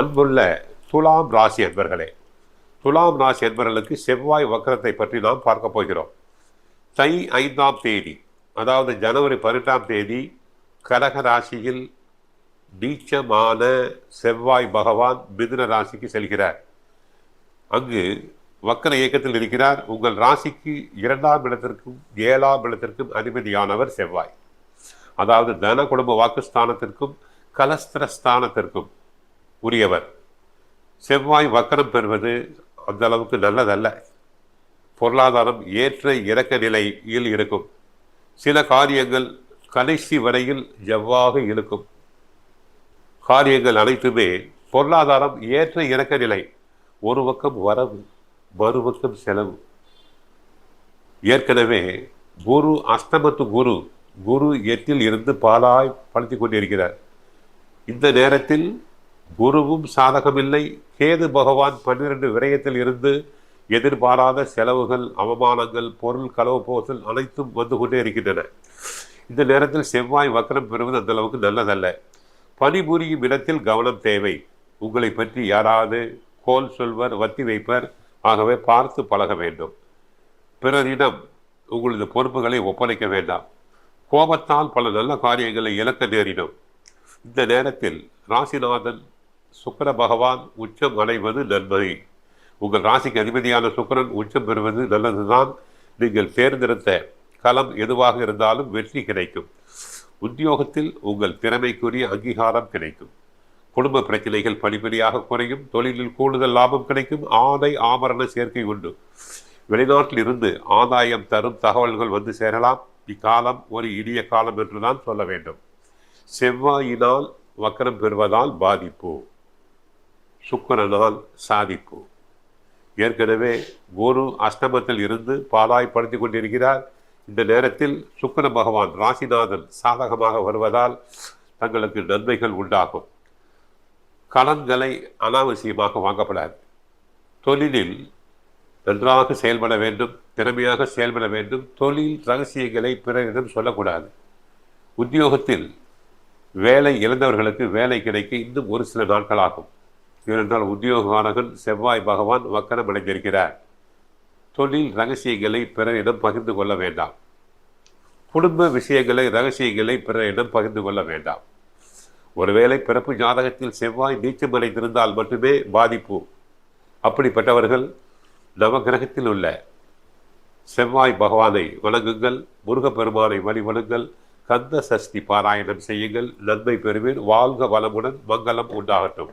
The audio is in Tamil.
அன்புள்ள துலாம் ராசி அன்பர்களே துலாம் ராசி அன்பர்களுக்கு செவ்வாய் வக்கரத்தை பற்றி நாம் பார்க்க போகிறோம். தை ஐந்தாம் தேதி அதாவது ஜனவரி பதினெட்டாம் தேதி கடக ராசியில் நீச்சமான செவ்வாய் பகவான் மிதுன ராசிக்கு செல்கிறார். அங்கு வக்கர இயக்கத்தில் இருக்கிறார். உங்கள் ராசிக்கு இரண்டாம் இடத்திற்கும் ஏழாம் இடத்திற்கும் அதிபதியானவர் செவ்வாய். அதாவது தன குடும்ப வாக்குஸ்தானத்திற்கும் கலஸ்திரஸ்தானத்திற்கும் உரியவர். செவ்வாய் வக்கரம் பெறுவது அந்த அளவுக்கு நல்லதல்ல. பொருளாதாரம் ஏற்ற இறக்க நிலையில் இருக்கும். சில காரியங்கள் கடைசி வரையில் ஜவ்வாக இருக்கும்? காரியங்கள் அனைத்துமே பொருளாதாரம் ஏற்ற இறக்க நிலை. ஒரு பக்கம் வரவு மறுபக்கம் செலவு. ஏற்கனவே குரு அஷ்டமத்து குரு குரு எட்டில் இருந்து பாலாய் படுத்திக் கொண்டிருக்கிறார். இந்த நேரத்தில் குருவும் சாதகமில்லை. கேது பகவான் பன்னிரண்டு விரயத்தில் இருந்து எதிர்பாராத செலவுகள் அவமானங்கள் பொருள் களவு போசல் அனைத்தும் வந்து கொண்டே இருக்கின்றன. இந்த நேரத்தில் செவ்வாய் வக்கரம் பெறுவது அந்த அளவுக்கு நல்லதல்ல. பணிபுரியும் இடத்தில் கவனம் தேவை. உங்களை பற்றி யாராவது கோல் சொல்வர் வத்தி வைப்பர் ஆகவே பார்த்து பழக வேண்டும். பிறரிடம் உங்களது பொறுப்புகளை ஒப்படைக்க வேண்டாம். கோபத்தால் பல நல்ல காரியங்களை இழக்க நேரிடும். இந்த நேரத்தில் ராசிநாதன் சுக்கர பகவான் உச்சம் அடைவது நன்மை. உங்கள் ராசிக்கு அதிபதியான சுக்கரன் உச்சம் பெறுவது நல்லதுதான். நீங்கள் தேர்ந்தெடுத்த களம் எதுவாக இருந்தாலும் வெற்றி கிடைக்கும். உத்தியோகத்தில் உங்கள் திறமைக்குரிய அங்கீகாரம் கிடைக்கும். குடும்ப பிரச்சனைகள் படிப்படியாக குறையும். தொழிலில் கூடுதல் லாபம் கிடைக்கும். ஆடை ஆபரண சேர்க்கை உண்டு. வெளிநாட்டில் இருந்து ஆதாயம் தரும் தகவல்கள் வந்து சேரலாம். இக்காலம் ஒரு இனிய காலம் என்றுதான் சொல்ல வேண்டும். செவ்வாயினால் வக்கரம் பெறுவதால் பாதிப்பு. சுக்கரனால் சாதிப்பு ஏற்கனவே குரு அஷ்டமத்தில் இருந்து பாலாய்ப்படுத்தி கொண்டிருக்கிறார். இந்த நேரத்தில் சுக்கர பகவான் ராசிநாதன் சாதகமாக வருவதால் தங்களுக்கு நன்மைகள் உண்டாகும். கடன்களை அனாவசியமாக வாங்கப்படாது. தொழிலில் நன்றாக செயல்பட வேண்டும் திறமையாக செயல்பட வேண்டும். தொழில் ரகசியங்களை பிறரிடம் சொல்லக்கூடாது. உத்தியோகத்தில் வேலை இழந்தவர்களுக்கு வேலை கிடைக்க இன்னும் ஒரு சில நாட்கள் ஆகும். ஏனென்றால் உத்தியோகமானகன் செவ்வாய் பகவான் மக்கனம் அடைந்திருக்கிறார். தொழில் ரகசியங்களை பிறரிடம் பகிர்ந்து கொள்ள வேண்டாம். குடும்ப விஷயங்களை ரகசியங்களை பிறரிடம் பகிர்ந்து கொள்ள வேண்டாம். ஒருவேளை பிறப்பு ஜாதகத்தில் செவ்வாய் நீச்சம் அடைந்திருந்தால் மட்டுமே பாதிப்பு. அப்படிப்பட்டவர்கள் நவகிரகத்தில் உள்ள செவ்வாய் பகவானை வணங்குங்கள் முருகப்பெருமானை வழிபடுங்கள் கந்த சஷ்டி பாராயணம் செய்யுங்கள் நன்மை பெறுவேன் வாழ்க வளமுடன் மங்களம் உண்டாகட்டும்.